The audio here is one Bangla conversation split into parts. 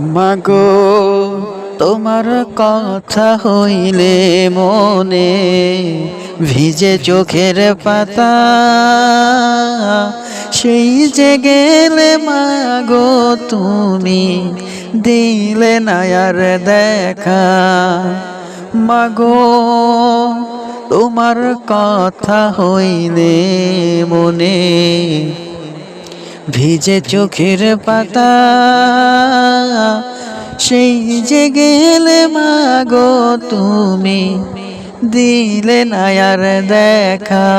মাগো, তোমার কথা হইলে মনে ভিজে চোখের পাতা। সেই যে গেলে মাগো, তুমি দিলে নায়ার দেখা। মাগো, তোমার কথা হইলে মনে ভিজে চোখের পাতা, সেই যে গেলে মাগো তুমি, দিলে নায়ার দেখা।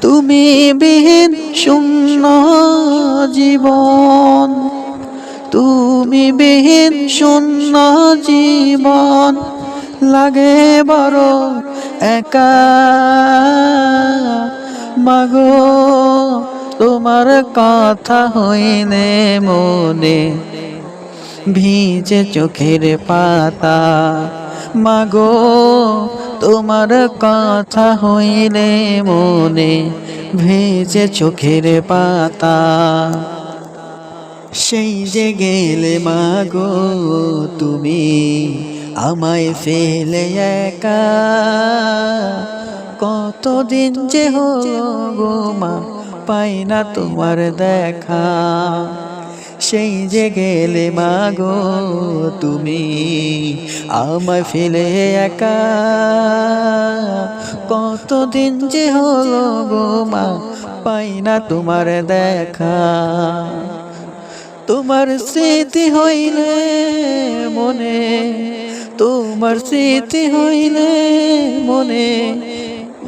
তুমি বিহীন শূন্য জীবন, তুমি বিহীন শূন্য জীবন, লাগে বড় একা। মাগো তোমার কথা হইলে মনে ভিজে চোখের পাতা। মাগো, তোমার কথা হইলে মনে ভেজে চোখের পাতা। সেই যে গেলে মাগো, তুমি আমায় ফেলে একা। কতদিন যে হো গো মা পাই না তোমার দেখা। সেই যে গেলে, মাগো, তুমি আমায় ফেলে একা। কতদিন যে হলো গো, মা, পাই না তোমার দেখা। তোমার স্মৃতি হইলে মনে, তোমার স্মৃতি হইলে মনে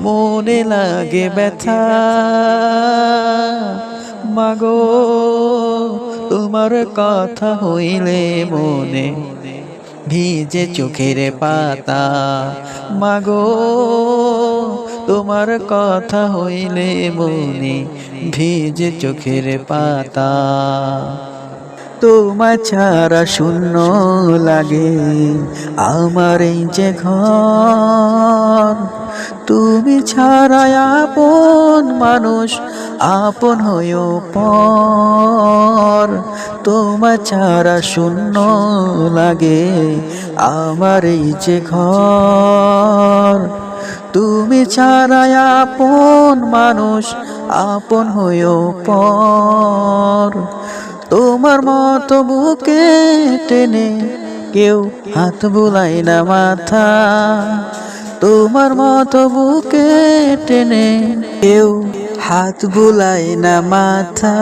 মনে লাগে ব্যথা। মাগো তোমার কথা হইলে মনে ভিজে চোখের পাতা। মাগো তোমার কথা হইলে মনে ভিজে চোখের পাতা। তোমার ছাড়া শূন্য লাগে আমার এই যে ঘর। তুমি ছাড়া আপন মানুষ, আপন হয়েও পর। তোমার ছাড়া শূন্য লাগে আমার এই যে ঘর। তুমি ছাড়া আপন মানুষ, আপন হয়েও পর। তোমার মতো বুকে টেনে কেউ হাত বুলাই না মাথা। তোমার মতো বুকে টেনে কেউ হাত বুলাই না মাথা।